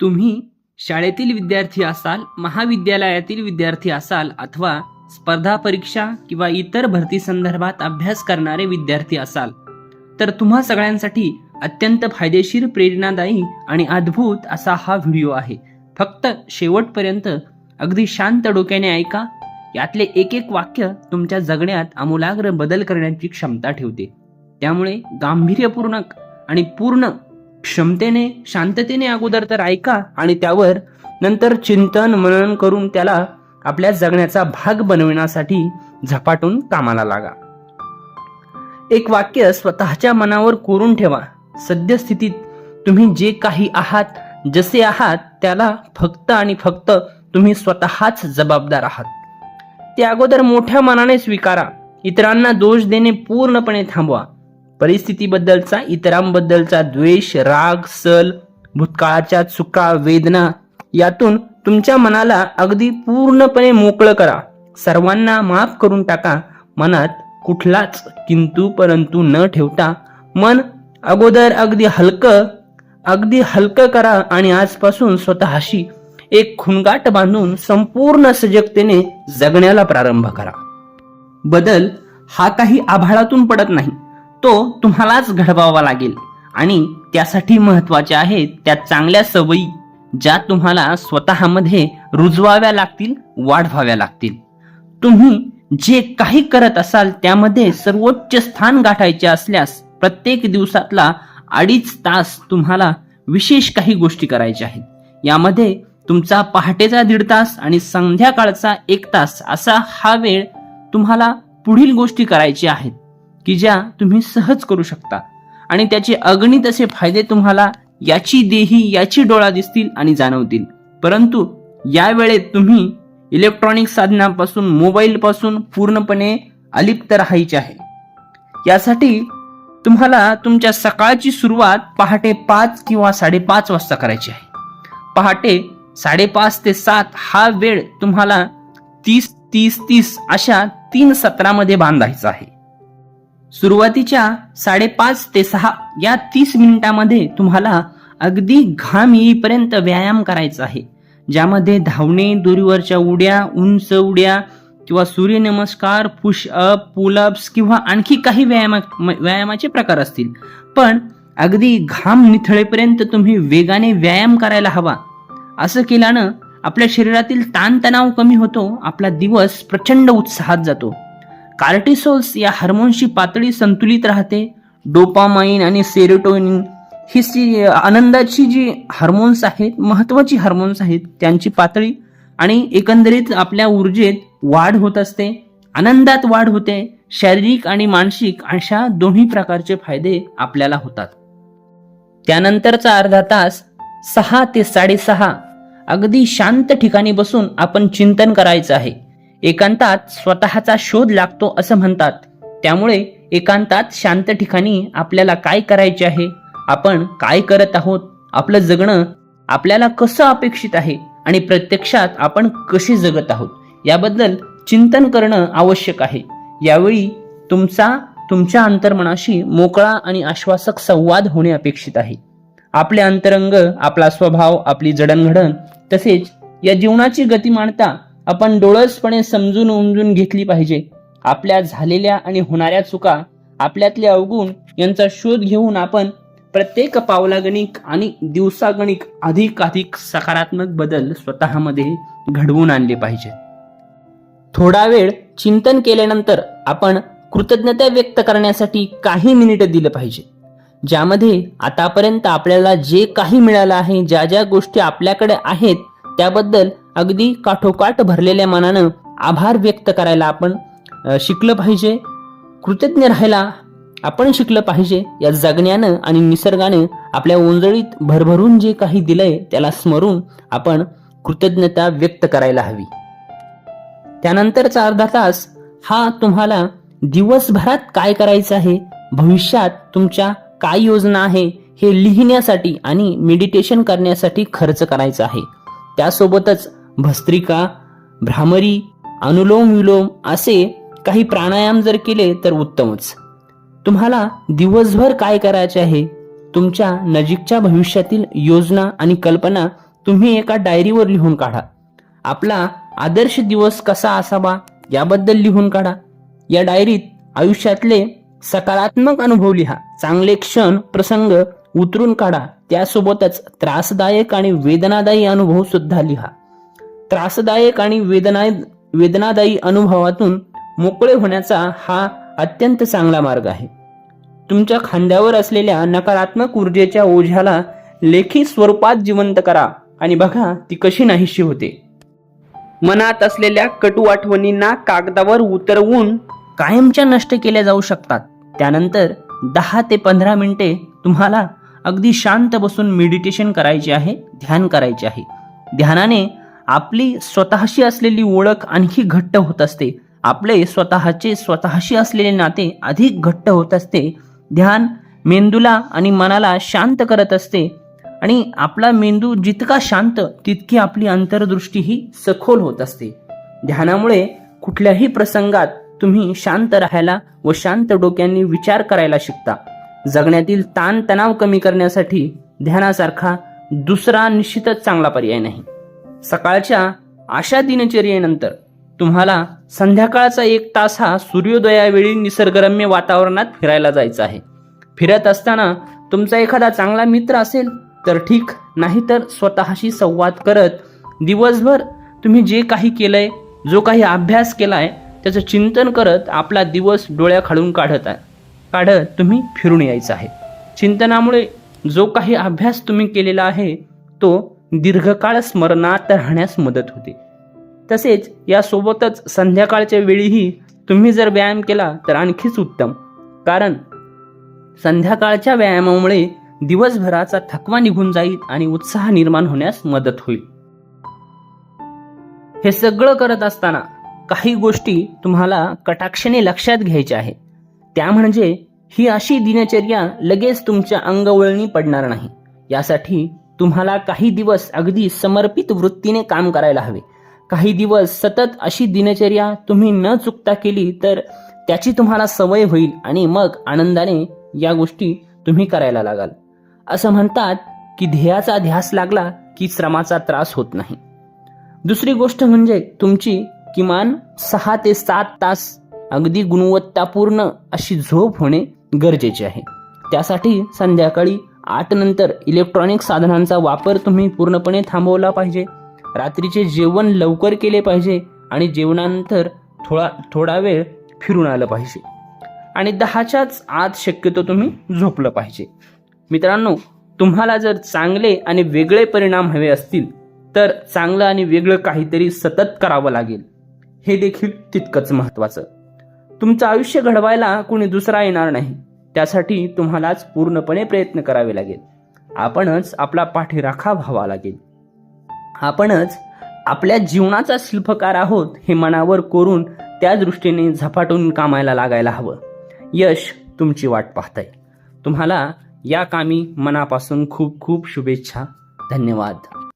तुम्ही शाळेतील विद्यार्थी असाल महाविद्यालयातील विद्यार्थी असाल अथवा स्पर्धा परीक्षा किंवा इतर भरती संदर्भात अभ्यास करणारे विद्यार्थी असाल तर तुम्हा सगळ्यांसाठी अत्यंत फायदेशीर प्रेरणादायी आणि अद्भुत असा हा व्हिडिओ आहे. फक्त शेवटपर्यंत अगदी शांत डोक्याने ऐका यातले एक एक वाक्य तुमच्या जगण्यात आमूलाग्र बदल करण्याची क्षमता ठेवते. त्यामुळे गांभीर्यपूर्णक आणि पूर्ण क्षमतेने शांततेने अगोदर तर ऐका आणि त्यावर नंतर चिंतन मनन करून त्याला आपल्या जगण्याचा भाग बनविण्यासाठी झपाटून कामाला लागा. एक वाक्य स्वतःच्या मनावर कोरून ठेवा. सद्यस्थितीत तुम्ही जे काही आहात जसे आहात त्याला फक्त आणि फक्त तुम्ही स्वतःच जबाबदार आहात. ते अगोदर मोठ्या मनाने स्वीकारा. इतरांना दोष देणे पूर्णपणे थांबवा. परिस्थितीबद्दलचा इतरांबद्दलचा द्वेष राग सल भूतकाळाच्या चुका वेदना यातून तुमच्या मनाला अगदी पूर्णपणे मोकळं करा. सर्वांना माफ करून टाका. मनात कुठलाच किंतु परंतु न ठेवता मन अगोदर अगदी हलकं अगदी हलकं करा आणि आजपासून स्वतःशी एक खुणगाट बांधून संपूर्ण सजगतेने जगण्याला प्रारंभ करा. बदल हा काही आभाळातून पडत नाही. तो तुम्हालाच घडवावा लागेल. आणि त्यासाठी महत्त्वाचे आहेत त्या चांगल्या सवयी ज्या तुम्हाला स्वतःमध्ये रुजवाव्या लागतील वाढवाव्या लागतील. तुम्ही जे काही करत असाल त्यामध्ये सर्वोच्च स्थान गाठायचे असल्यास प्रत्येक दिवसातला अडीच तास तुम्हाला विशेष काही गोष्टी करायच्या आहेत. यामध्ये तुमचा पहाटेचा दीड तास आणि संध्याकाळचा एक तास असा हा वेळ तुम्हाला पुढील गोष्टी करायच्या आहेत. की ज्या तुम्ही सहज करू शकता. आणि त्याचे अगणित असे फायदे तुम्हाला याची देही याची डोळा दिसतील आणि जाणवतील. परंतु या वेळेत तुम्ही इलेक्ट्रॉनिक साधनापासून मोबाईलपासून पूर्णपणे अलिप्त राहायचे आहे. यासाठी तुम्हाला तुमच्या सकाळची सुरुवात पहाटे पाच किंवा साडेपाच वाजता करायची आहे. पहाटे साडेपाच ते सात हा वेळ तुम्हाला तीस तीस तीस अशा तीन सत्रामध्ये बांधायचा आहे. सुरुवातीच्या साडेपाच ते सहा या तीस मिनिटामध्ये तुम्हाला अगदी घाम येईपर्यंत व्यायाम करायचा आहे ज्यामध्ये धावणे दोरीवरच्या उड्या उंच उड्या किंवा सूर्यनमस्कार पुश अप पुलअप्स किंवा आणखी काही व्यायामा व्यायामाचे प्रकार असतील. पण अगदी घाम निथळेपर्यंत तुम्ही वेगाने व्यायाम करायला हवा. असं केल्यानं आपल्या शरीरातील ताणतणाव कमी होतो आपला दिवस प्रचंड उत्साहात जातो. कार्टिसोल्स या हार्मोन्सची पातळी संतुलित राहते. डोपामाइन आणि सेरोटोनिन ही सी आनंदाची जी हार्मोन्स आहेत महत्त्वाची हार्मोन्स आहेत त्यांची पातळी आणि एकंदरीत आपल्या ऊर्जेत वाढ होत असते. आनंदात वाढ होते शारीरिक आणि मानसिक अशा दोन्ही प्रकारचे फायदे आपल्याला होतात. त्यानंतरचा अर्धा तास सहा ते साडेसहा अगदी शांत ठिकाणी बसून आपण चिंतन करायचं आहे. एकांतात स्वतःचा शोध लागतो असं म्हणतात. त्यामुळे एकांतात शांत ठिकाणी आपल्याला काय करायचे आहे? आपण काय करत आहोत? आपलं जगणं आपल्याला कसं अपेक्षित आहे? आणि प्रत्यक्षात आपण कसे जगत आहोत? याबद्दल चिंतन करणं आवश्यक आहे. यावेळी तुमचा तुमच्या अंतर्मनाशी मोकळा आणि आश्वासक संवाद होणे अपेक्षित आहे. आपले अंतरंग आपला स्वभाव आपली जडणघडण तसेच या जीवनाची गतिमानता आपण डोळसपणे समजून उमजून घेतली पाहिजे. आपल्या झालेल्या आणि होणाऱ्या चुका आपल्यातले अवगुण यांचा शोध घेऊन आपण प्रत्येक पावलागणिक आणि दिवसागणिक अधिकाधिक सकारात्मक बदल स्वतःमध्ये घडवून आणले पाहिजे थोडा वेळ चिंतन केल्यानंतर आपण कृतज्ञता व्यक्त करण्यासाठी काही मिनिट दिलं पाहिजे. ज्यामध्ये आतापर्यंत आपल्याला जे काही मिळालं आहे ज्या ज्या गोष्टी आपल्याकडे आहेत त्याबद्दल अगदी काठोकाठ भरलेल्या मनानं आभार व्यक्त करायला आपण शिकलं पाहिजे. कृतज्ञ राहायला आपण शिकलं पाहिजे. या जगण्यानं आणि निसर्गानं आपल्या ओंजळीत भरभरून जे काही दिलंय त्याला स्मरून आपण कृतज्ञता व्यक्त करायला हवी. त्यानंतरचा अर्धा तास हा तुम्हाला दिवसभरात काय करायचं आहे भविष्यात तुमच्या काय योजना आहे हे लिहिण्यासाठी आणि मेडिटेशन करण्यासाठी खर्च करायचा आहे. त्यासोबतच भस्त्रिका भ्रामरी अनुलोम विलोम असे काही प्राणायाम जर केले तर उत्तमच. तुम्हाला दिवसभर काय करायचे आहे? तुमच्या नजीकच्या भविष्यातील योजना आणि कल्पना तुम्ही एका डायरीवर लिहून काढा. आपला आदर्श दिवस कसा असावा याबद्दल लिहून काढा. या डायरीत आयुष्यातले सकारात्मक अनुभव लिहा. चांगले क्षण प्रसंग उतरून काढा. त्यासोबतच त्रासदायक आणि वेदनादायी अनुभव सुद्धा लिहा. त्रासदायक आणि वेदना वेदनादायी अनुभवातून मोकळे होण्याचा हा अत्यंत चांगला मार्ग आहे. तुमच्या खांद्यावर असलेल्या नकारात्मक ऊर्जेच्या ओझ्याला लेखी स्वरूपात जिवंत करा आणि बघा ती कशी नाहीशी होते. मनात असलेल्या कटू आठवणींना कागदावर उतरवून कायमच्या नष्ट केल्या जाऊ शकतात. त्यानंतर दहा ते पंधरा मिनिटे तुम्हाला अगदी शांत बसून मेडिटेशन करायचे आहे ध्यान करायचे आहे. ध्यानाने आपली स्वतःशी असलेली ओळख आणखी घट्ट होत असते. आपले स्वतःचे स्वतःशी असलेले नाते अधिक घट्ट होत असते. ध्यान मेंदूला आणि मनाला शांत करत असते. आणि आपला मेंदू जितका शांत तितकी आपली अंतर्दृष्टीही सखोल होत असते. ध्यानामुळे कुठल्याही प्रसंगात तुम्ही शांत राहायला व शांत डोक्यांनी विचार करायला शिकता. जगण्यातील ताणतणाव कमी करण्यासाठी ध्यानासारखा दुसरा निश्चितच चांगला पर्याय नाही. सकाळच्या अशा दिनचर्येनंतर तुम्हाला संध्याकाळचा एक तास हा सूर्योदयावेळी निसर्गरम्य वातावरणात फिरायला जायचं आहे. फिरत असताना तुमचा एखादा चांगला मित्र असेल तर ठीक नाहीतर स्वतःशी संवाद करत दिवसभर तुम्ही जे काही केलंय जो काही अभ्यास केलाय त्याचं चिंतन करत आपला दिवस डोळ्या डोळ्याखालून काढत आहे काढत तुम्ही फिरून यायचं आहे. चिंतनामुळे जो काही अभ्यास तुम्ही केलेला आहे तो दीर्घकाळ स्मरणात राहण्यास मदत होते. तसेच यासोबतच संध्याकाळच्या वेळीही तुम्ही जर व्यायाम केला तर आणखीच उत्तम. कारण संध्याकाळच्या व्यायामामुळे दिवसभराचा थकवा निघून जाईल आणि उत्साह निर्माण होण्यास मदत होईल. हे सगळं करत असताना काही गोष्टी तुम्हाला कटाक्षाने लक्षात घ्यायच्या आहेत. त्या म्हणजे ही अशी दिनचर्या लगेच तुमच्या अंगवळणी पडणार नाही. यासाठी तुम्हाला काही दिवस अगदी समर्पित वृत्तीने काम करायला हवे. काही दिवस सतत अशी दिनचर्या तुम्ही न चुकता केली तर त्याची तुम्हाला सवय होईल आणि मग आनंदाने या गोष्टी तुम्ही करायला लागाल. असं म्हणतात की ध्येयाचा ध्यास लागला की श्रमाचा त्रास होत नाही. दुसरी गोष्ट म्हणजे तुमची किमान सहा ते सात तास अगदी गुणवत्तापूर्ण अशी झोप होणे गरजेचे आहे. त्यासाठी संध्याकाळी आठ नंतर इलेक्ट्रॉनिक साधनांचा वापर तुम्ही पूर्णपणे थांबवला पाहिजे. रात्रीचे जेवण लवकर केले पाहिजे आणि जेवणानंतर थोडा थोडा वेळ फिरून आलं पाहिजे. आणि दहाच्याच आत शक्यतो तुम्ही झोपलं पाहिजे. मित्रांनो तुम्हाला जर चांगले आणि वेगळे परिणाम हवे असतील तर चांगलं आणि वेगळं काहीतरी सतत करावं लागेल. हे देखील तितकंच महत्त्वाचं. तुमचं आयुष्य घडवायला कोणी दुसरा येणार नाही. त्यासाठी तुम्हालाच पूर्णपणे प्रयत्न करावे लागेल. आपणच आपला पाठीराखा व्हावा लागेल. आपणच आपल्या जीवनाचा शिल्पकार आहोत हे मनावर कोरून त्या दृष्टीने झपाटून कामायला लागायला हवं. यश तुमची वाट पाहताय. तुम्हाला या कामी मनापासून खूप खूप शुभेच्छा. धन्यवाद.